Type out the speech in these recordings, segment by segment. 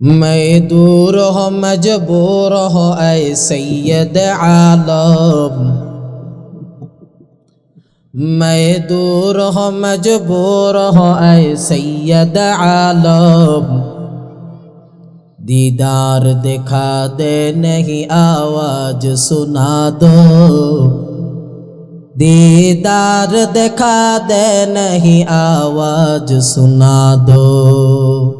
मैं दूर हो मजबूर हो ऐ सैयद आलम मैं दूर हो मजबूर हो ऐ सैयद आलम दीदार दिखा दे नहीं आवाज सुना दो दीदार दिखा दे नहीं आवाज सुना दो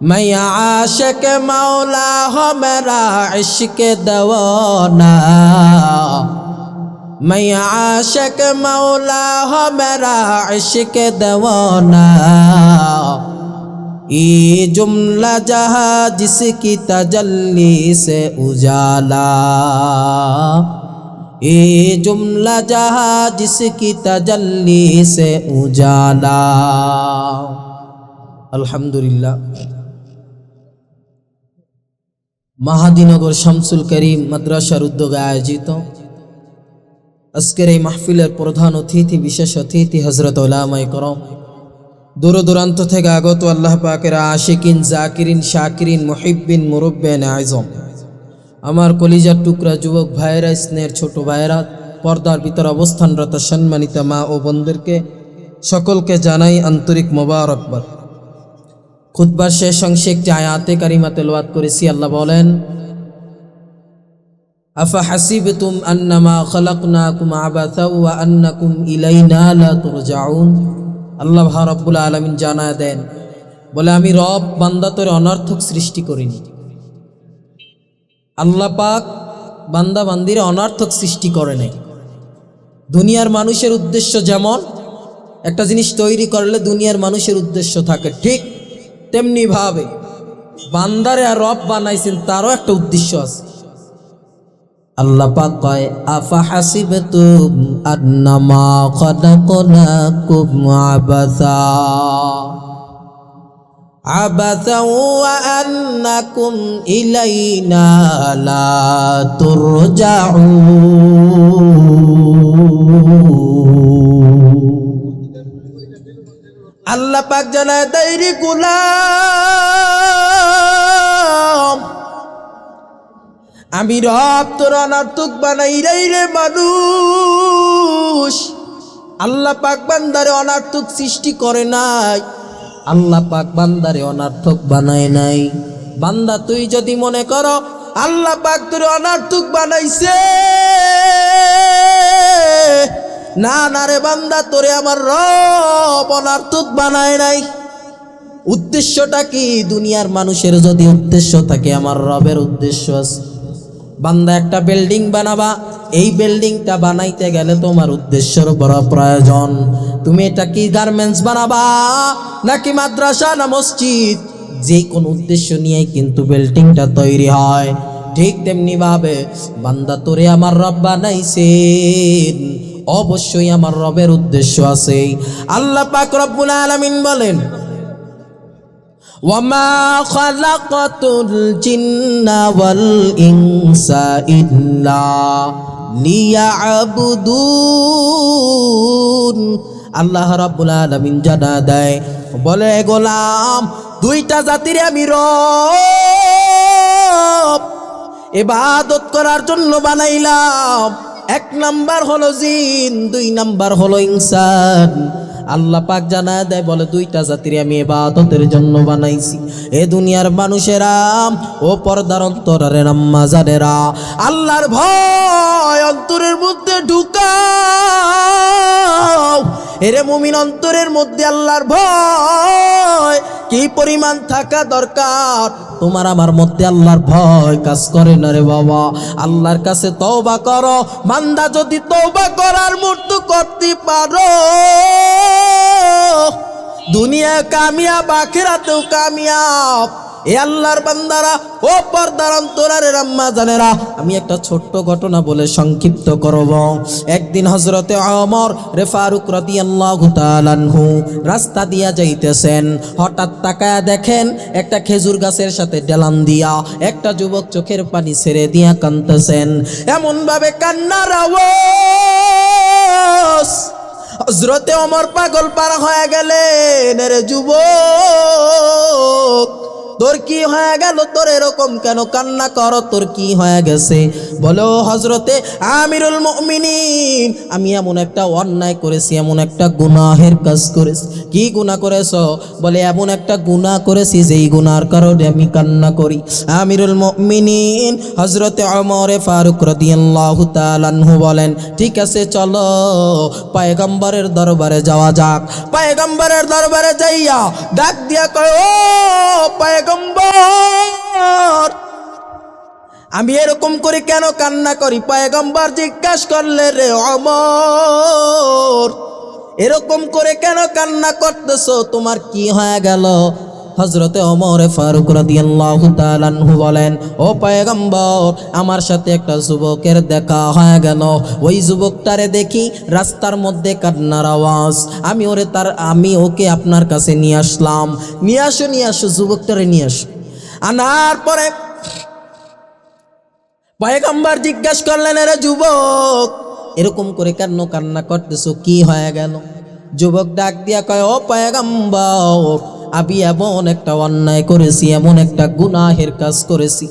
میں عاشق مولا ہو میرا عشق دوانا میں عاشق مولا ہو میرا عشق دوانا یہ جملہ جہاں جس کی تجلی سے اجالا ये जुमला जहा जिसकी तजल्ली से उजाला अल्हम्दुलिल्लाह মাহাদিনগর শামসুল করিম মাদ্রাসার উদ্যোগে আয়োজিত আজকের এই মাহফিলের প্রধান অতিথি, বিশেষ অতিথি হজরত ওলামাই করম। দূর দূরান্ত থেকে আগত আল্লাহ পাকের আশিকিন, জাকিরিন, শাকিরিন, মুহিব্বিন, মুরব্বেন, আজম। আমার কলিজার টুকরা যুবক ভাইয়েরা, স্নেহের ছোট ভাইয়েরা, পর্দার ভিতর অবস্থানরত সম্মানিত মা ও বোনদেরকে সকলকে জানাই আন্তরিক মোবারকবাদ। খুতবার শেষ অংশে একটি আয়াতে কারিমা তেলাওয়াত করেছি, আল্লাহ বলেন আফা হাসিবতুম আন্নামা খালাকনাকুম আবাথা ওয়া আল্লাহ রাব্বুল আলামিন জানায় দেন, বলে আমি রব, বান্দা তোরে অনর্থক সৃষ্টি করিনি। আল্লাহ পাক বান্দা বান্দিরে অনর্থক সৃষ্টি করে নাই। দুনিয়ার মানুষের উদ্দেশ্য যেমন, একটা জিনিস তৈরি করলে দুনিয়ার মানুষের উদ্দেশ্য থাকে, ঠিক তেমনিভাবে বান্দারে আর রব বানাইছেন তারও একটা উদ্দেশ্য আছে। আল্লাহ পাক কয়, আফা হাসিবতুম আন্নামা খলাকনাকুম আবাসা। আবাসা ওয়া আন্নাকুম ইলাইনা লা তুরজাউন। আল্লাহ পাক জানায় দাইরি গুলাম, আমি রব তোর অনার্থক বানাই রে রে মানুষ। আল্লাহ পাক বান্দারে অনার্থক সৃষ্টি করে নাই, আল্লাহ পাক বান্দারে অনার্থক বানায় নাই। বান্দা, তুই যদি মনে করো, আল্লাহ পাক তোর অনার্থক বানাইছে না না রে বান্দা, তোরে আমার রব অনার্থক বানায় নাই। উদ্দেশ্যটা কি? দুনিয়ার মানুষের যদি উদ্দেশ্য থাকে, আমার রবের উদ্দেশ্য আছে। বান্দা, একটা বিল্ডিং বানাবা। এই বিল্ডিংটা বানাইতে গেলে তোমার উদ্দেশ্যের বড় প্রয়োজন। তুমি এটা কি গার্মেন্টস বানাবা, নাকি মাদ্রাসা, না মসজিদ? যে কোন উদ্দেশ্য নিয়ে কিন্তু বিল্ডিংটা তৈরি হয়। ঠিক তেমনি ভাবে বান্দা, তোরে আমার রব বানাইছেন। অবশ্যই আমার রবের উদ্দেশ্য আছে আল্লাহ পাক রব্বুল আলামিন বলেন وما خلقت الجن والإنس إلا ليعبدون আল্লাহ রাব্বুল আলামিন জানা দেয় বলে গোলাম দুইটা জাতির আমি রব ইবাদত করার জন্য বানাইলাম এক নাম্বার হলো জিন দুই নাম্বার হলো ইনসান। আল্লাহ পাক জানা দেয়, বলে, দুইটা জাতির আমি এবাদতের জন্য বানাইছি। এ দুনিয়ার মানুষেরা ও পর্দার অন্তরের আম্মা জানেরা আল্লাহর ভয় অন্তরের মধ্যে ঢুকাও। এরে মুমিন অন্তরের মধ্যে আল্লাহর ভয় কি পরিমাণ থাকা দরকার? তোমার আমার মধ্যে আল্লাহর ভয় কাজ করে না রে বাবা। আল্লাহর কাছে তওবা করো, বান্দা যদি তওবা করার মতো করতে কামিয়াব, আখিরাতেও কামিয়াব। এ আল্লাহর বান্দারা, ও পর্দার জানেরা, আমি একটা ছোট্ট ঘটনা বলে সংক্ষিপ্ত করব। একদিন হজরতে অমর রে ফারুক রাদিয়াল্লাহু তাআলাহু রাস্তা দিয়া যাইতেছেন। হঠাৎ তাকায়া দেখেন একটা খেজুর গাছের সাথে ডেলান দিয়া একটা যুবক চোখের পানি ছেড়ে দিয়া কাঁদতেছেন। এমন ভাবে কান্নার আওয়াজ। হজরতে অমর পাগল পার হয়ে গেলে রে যুবক। তোর কি হয়ে গেল? তোর এরকম কেন কান্না কর? তোর কি হয়ে গেছে? বলো হজরতে আমিরুল মুমিনিন, আমি এমন একটা অন্যায় করেছি, এমন একটা গুনাহের কাজ করেছি। কি গুনাহ করেছ? বলে, এমন একটা গুনাহ করেছি যেই গুনার কারণে আমি কান্না করি। আমিরুল মুমিনিন হজরতে অমরে ফারুক রাদিয়াল্লাহু তাআলাহু বলেন, ঠিক আছে, চলো পায়গম্বরের দরবারে যাওয়া যাক। পায়গম্বরের দরবারে যাইয়া ডাক দিয়া কয়, ও পায়গম্বর আমি এরকম করে কেন কান্না করি? পায়গম্বর জিজ্ঞাসা করলে, রে অমর, এরকম করে কেন কান্না করতেছ? তোমার কি হয়ে গেল? হজরতে ওমর ফারুক রাদিয়াল্লাহু তাআলাহু বলেন, ও পয়গম্বর, আমার সাথে একটা যুবকের দেখা হয়ে গেল। ওই যুবকটারে দেখি রাস্তার মধ্যে কান্নার আওয়াজ। আমি ওরে তার, আমি ওকে আপনার কাছে নিয়ে আসলাম। নিয়ে আসো নিয়ে আসো, যুবকটারে নিয়ে আসো। আনার পরে পয়গম্বর জিজ্ঞাসা করলেন, এরে যুবক, এরকম করে কেন কান্না করতেছো? কি হয়ে গেল? যুবক ডাক দিয়া কয়, ও পয়গম্বর আমি এমন একটা অন্যায় করেছি, এমন একটা গুনাহের কাজ করেছি।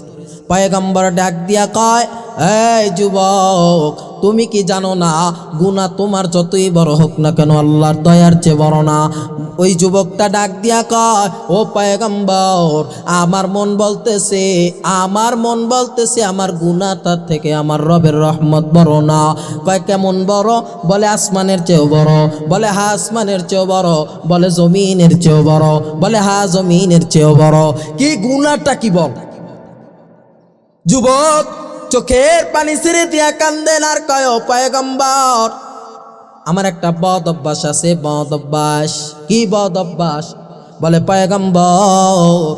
পায়গাম্বার ডাক দিয়া কয়, এই যুবক তুমি কি জানো না? গুনাহ তোমার যতই বড় হোক না কেন আল্লাহর দয়ার চেয়ে বড় না। ওই যুবকটা ডাক দিয়া কয়, ও পয়গম্বর, আমার মন বলতেছে, আমার মন বলতেছে আমার গুনাহটার থেকে আমার রবের রহমত বড় না। কয়, কেমন বড়? বলে, আসমানের চেয়েও বড়। বলে, হা, আসমানের চেয়েও বড়। বলে, জমিনের চেয়েও বড়। বলে, হা, জমিনের চেয়েও বড়। কি গুনাহটা কি বল? যুবক চোখের পানি ছিঁড়ে দিয়া কান্দেন আর কয়, "ও পয়গম্বর, আমার একটা বদ অভ্যাস আছে, বদ অভ্যাস। কি বদ অভ্যাস? বলে, পয়গম্বর,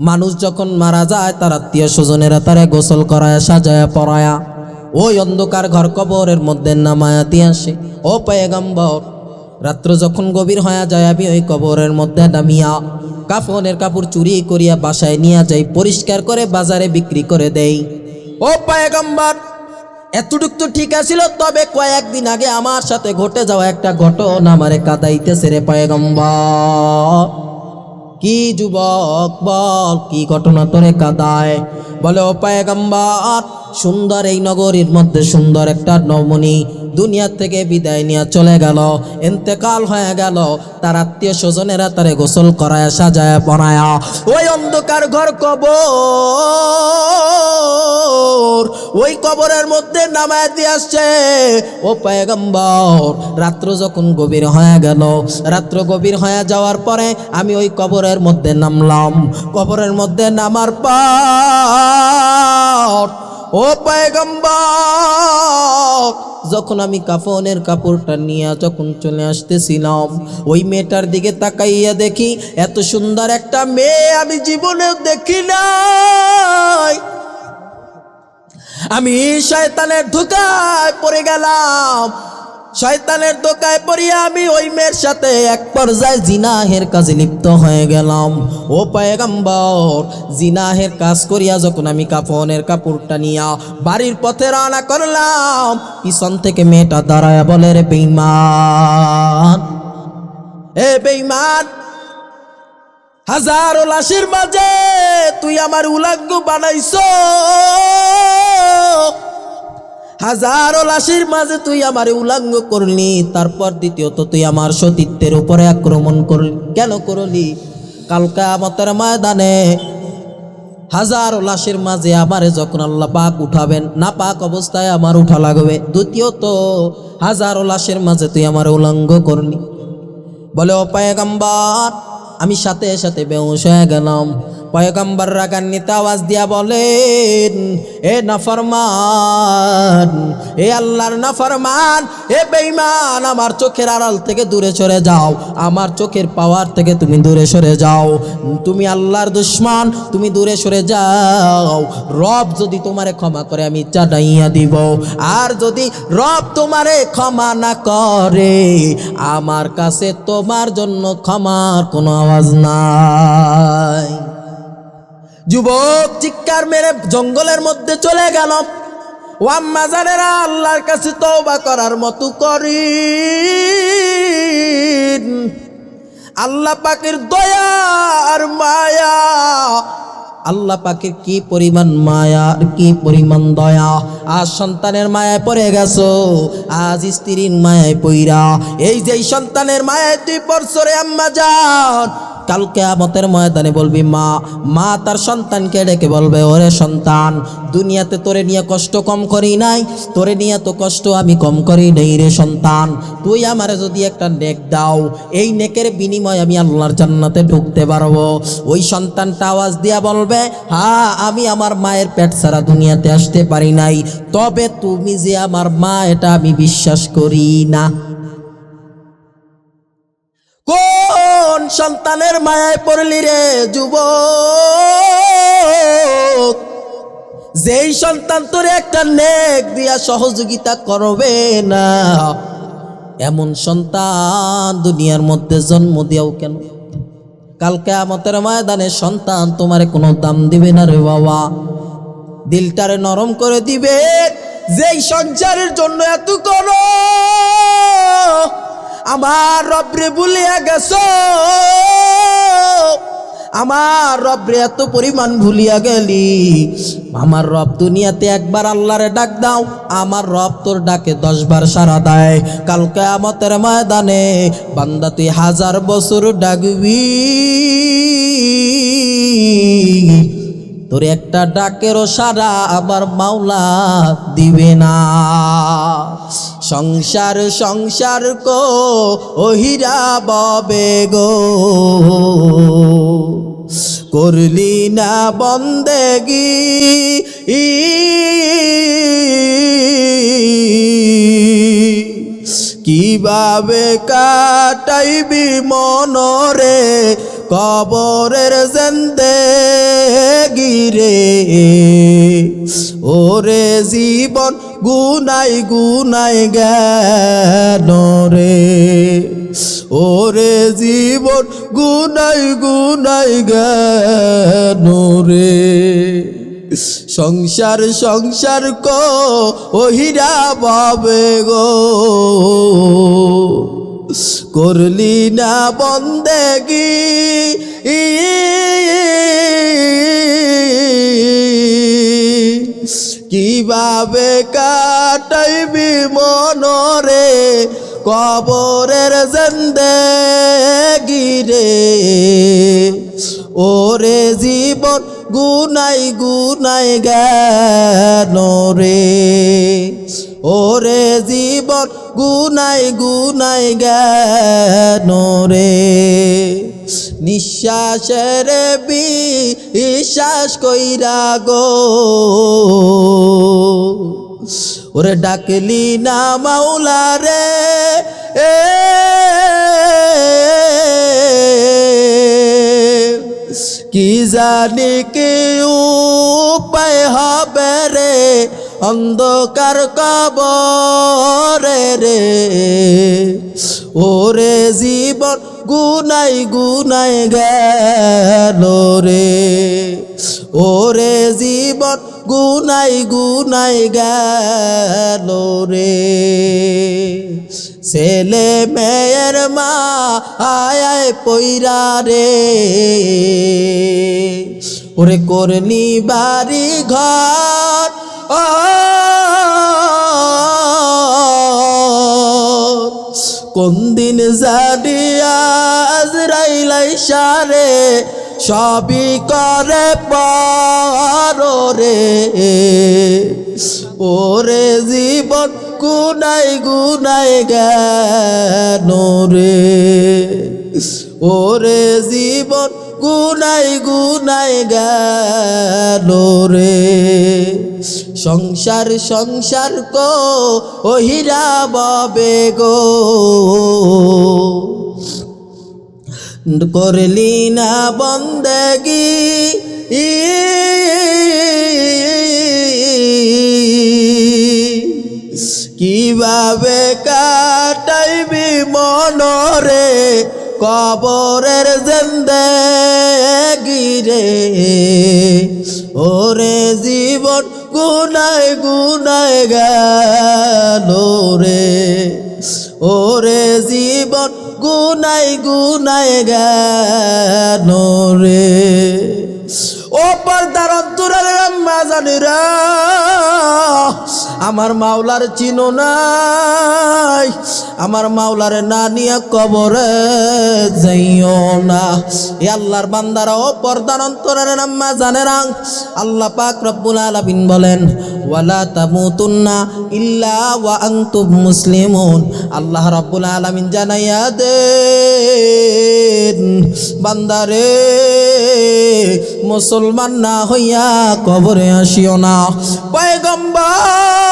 মানুষ যখন মারা যায়, তার আত্মীয় স্বজনেরা তারে গোসল করায়, সাজায়, পরায়া। ওই অন্ধকার ঘর কবরের মধ্যে নামায়া আসে। ও পয়গম্বর, রাত্র যখন গভীর হয়ে যায়, আমি ওই কবরের মধ্যে নামিয়া কাফনের কাপড় চুরি করিয়া বাসায় নিয়ে যাই, পরিষ্কার করে বাজারে বিক্রি করে দেই। ও পয়গম্বর, এতটুক তো ঠিক আছিল, তবে কয়েকদিন আগে আমার সাথে ঘটে যাওয়া একটা ঘটনা আমারে কাদাইতেছে রে পয়গম্বর। কি যুবক বল, কি ঘটনা তোরে কাদায়? বলে, ও পায়গাম্বার, সুন্দর এই নগরীর মধ্যে সুন্দর একটা নমনি দুনিয়া থেকে বিদায় নিয়ে চলে গেল। এতেকাল হয়ে গেল। তার আত্মীয় স্বজনেরা তারে গোসল করায় সাজায় বনায়া ওই অন্ধকার ঘর কবর, ওই কবরের মধ্যে নামায় দিয়ে আসছে। ও পায়গম্বর, রাত্র যখন গভীর হয়ে গেল, রাত্র গভীর হয়ে যাওয়ার পরে আমি ওই কবরের মধ্যে নামলাম। কবরের মধ্যে নামার পর ও পায়গম্বর, যখন আমি কাফনের কাপড়টা নিয়ে যখন চলে আসতেছিলাম, ওই মেয়েটার দিকে তাকাইয়া দেখি, এত সুন্দর একটা মেয়ে আমি জীবনেও দেখি নাই। আমি শয়তানের ধোকায় পড়ে গেলাম। শয়তানের ধোকায় পড়িয়া আমি ওই মেয়ের সাথে এক পর্যায়ে জিনাহের কাজে লিপ্ত হয়ে গেলাম। ও পায়গাম্বর, জিনাহের কাজ করিয়া যখন আমি কাফনের কাপড়টা নিয়া বাড়ির পথে রওনা করলাম, পিছন থেকে মেয়েটা দাঁড়ায় বলে, রে বেইমান এ বেইমান হাজারো লাশের মাঝে তুই আমার উলাঙ্গ বানাইছ হাজারো লাশের মাঝে তুই আমার উলাঙ্গ করলি, তারপর দ্বিতীয়ত তুই আমার সতীত্বের উপরে আক্রমণ করলি। কেন করলি? কালকা আমাদের ময়দানে হাজারো লাশের মাঝে আমারে যখন আল্লাহ পাক উঠাবেন না পাক অবস্থায় আমার উঠা লাগবে। দ্বিতীয়ত, হাজারো লাশের মাঝে তুই আমার উলঙ্গ করলি। বলে, ও পায়গাম্বার, আমি সাথে সাথে বেউস হয়ে গেলাম। পয়গম্বর রাগান্বিত আওয়াজ দিয়া বলেন, এ নাফরমান, এ আল্লাহর নাফরমান, এ বেঈমান, আমার চোখের আড়াল থেকে দূরে সরে যাও, আমার চোখের পাওয়ার থেকে তুমি দূরে সরে যাও, তুমি আল্লাহর দুশ্মন, তুমি দূরে সরে যাও, রব যদি তোমারে ক্ষমা করে আমি চাটাইয়া দিব, আর যদি রব তোমারে ক্ষমা না করে, আমার কাছে তোমার জন্য ক্ষমার কোনো আওয়াজ নাই। যুবক চিৎকার মেরে জঙ্গলের মধ্যে চলে গেল। ওয়াম মাজারেরা জানেরা, আল্লাহর কাছে তওবা করার মতো করি আল্লাহ পাকের দয়া আর মায়া। আল্লাহ পাকের কি পরিমাণ মায়া আর কি পরিমাণ দয়া? আজ সন্তানের মায়ায় পড়ে গেছো, আজ স্ত্রীর মায়ায় পইরা। এই যে সন্তানের মায়ায় তুই পরশরে আম্মা যান কালকে আমতের ময়দানে বলবি, মা মা তার সন্তানকে ডেকে বলবে, ওরে সন্তান, দুনিয়াতে তোরে নিয়ে কষ্ট কম করি নাই, তোরে নিয়ে তো কষ্ট আমি কম করি নেই রে সন্তান। তুই আমারে যদি একটা নেক দাও, এই নেকের বিনিময় আমি আল্লাহর জান্নাতে ঢুকতে পারব। ওই সন্তানটা আওয়াজ দিয়া বলবে হ্যাঁ আমি আমার মায়ের পেট ছাড়া দুনিয়াতে আসতে পারি নাই তবে তুমি যে আমার মা, এটা আমি বিশ্বাস করি না। কোন সন্তানের মায়ায় পড়লি রে যুব যেই সন্তান তোর একটা নেক দিয়া সহযোগিতা করবে না। এমন সন্তান দুনিয়ার মধ্যে জন্ম দিয়াও কেন? কালকে আমাদের ময়দানে সন্তান তোমারে কোনো দাম দিবে না রে বাবা। দিলটারে নরম করে দিবে। যেই সংসারের জন্য এত করো, আমার রবরে ভুলিয়া গেছ। আমার রবরে এত পরিমাণ ভুলিয়া গেলি। আমার রব দুনিয়াতে একবার আল্লাহরে ডাক দাও, আমার রব তোর ডাকে দশবার সারা দেয়। কালকে আমাদের ময়দানে বান্দা তুই হাজার বছর ডাকবি। তোর একটা ডাকেরও সারা আবার মাওলা দিবে না। সংসার সংসার কো ওহিরা ববে গো। করলি না বন্দেগি। কীভাবে কাটাইবি মনরে? কবরের জেন্দে গিরে ওরে জীবন গুনাই গুনাই জ্ঞান রে। ওরে জীবন গুনাই গুনাই জ্ঞান রে। সংসার সংসার কো ওহিরা বাবে গো। করলি না বন্দেগি। কীভাবে কাটাইবি মনরে কবরের জেন্দে গিরে ওরে জীবন গুনাই গুনাই জ্ঞান রে। ওরে জীবন গুনাই গুনাই রে। নিঃশ্বাসের বিশ্বাস কইরা গো। ওরে ডাকলি না মাওলা রে। এ কি জানি কি উপায় হবে রে? অন্ধকার কবরে রে। ওরে জীবন গুনাই গুনাই গেল রে। ওরে জীবন গুনাই গুনাই গেল রে। ছেলে মেয়ের মা আয় পইরা রে। ওরে করনি বাড়ি ঘর, ও কোন দিন সারে সবই করে রে ওরে জীবন গুনাই গুনাই জ্ঞান রে। ওরে জীবন গুনাই গুনাই গেল রে। সংসার সংসার কো ওহিরা ববে গো। করলি না বন্দেগি। কীভাবে কাটাইবি মনরে? কবরের জেন্দে গিরে ওরে জীবন গুনায় গুনায় গেল রে। ওরে জীবন গুনাই গুনাই গেল রে। ও পর্দার অন্তরের আম্মা জানিরা আমার মাওলার চিনো নাই, আমার মাওলার না নিয়ে কবরে যাইও না। এ আল্লাহর বান্দারা ও পর্দার অন্তরের আম্মা জানেরা আল্লাহ পাক রব্বুল আলামিন বলেন, ওয়ালা তামুতুন্না ইল্লা ওয়া আনতুম মুসলিমুন। আল্লাহ রাব্বুল আলামিন জানাইয়া দেন, বান্দারে, মুসলমান না হইয়া কবরে আসিও না। পয়গম্বর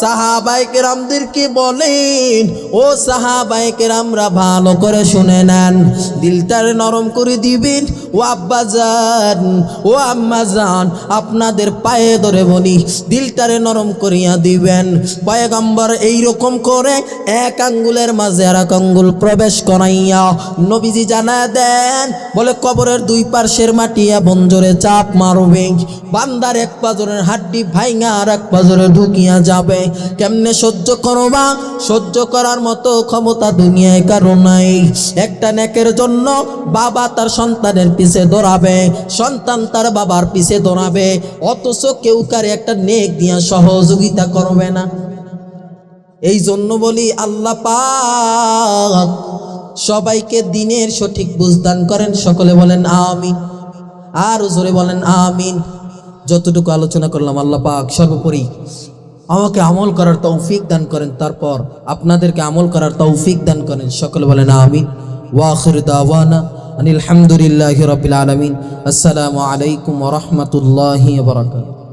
সাহাবাই কেরামদেরকে বলেন, ও সাহাবাই কেরামরা ভালো করে শুনে নেন, দিলটারে নরম করে দিবেন। ও আব্বা যান, ও আম্মা যান, আপনাদের পায়ে ধরে বলি, দিলটারে নরম করিয়া দিবেন। পয়গম্বর এইরকম করে এক আঙ্গুলের মাঝে আর এক আঙ্গুল প্রবেশ করাইয়া নবীজি জানা দেন, বলে কবরের দুই পার্শ্বের মাটিয়া বঞ্জরে চাপ মারবে। বান্দার এক পাজরের হাড্ডি ভাইঙা আর এক পাজরে ঢুকিয়া যাবে? কেমনে সহ্য করবা? সহ্য করার মতো ক্ষমতা দুনিয়ায় কারও নাই। একটা নেকের জন্য বাবা তার সন্তানের পিছে দৌড়াবে, সন্তান তার বাবার পিছে দৌড়াবে। অথচ কেউ কারে একটা নেক দিয়া সহযোগিতা করবে না। এই জন্য বলি আল্লাহ পাক সবাইকে দিনের সঠিক বুঝদান করেন। সকলে বলেন আমিন। আর জোরে বলেন আমিন। যতটুকু আলোচনা করলাম আল্লাহ পাক সর্বোপরি আমাকে আমল করার তৌফিক দান করেন, তারপর আপনাদেরকে আমল করার তৌফিক দান করেন। সকল বলেন আমিন। ওয়াখির দাওয়ানা আনিল হামদুলিল্লাহি আসসালামু আলাইকুম রহমতুল্লাহ বরাকাত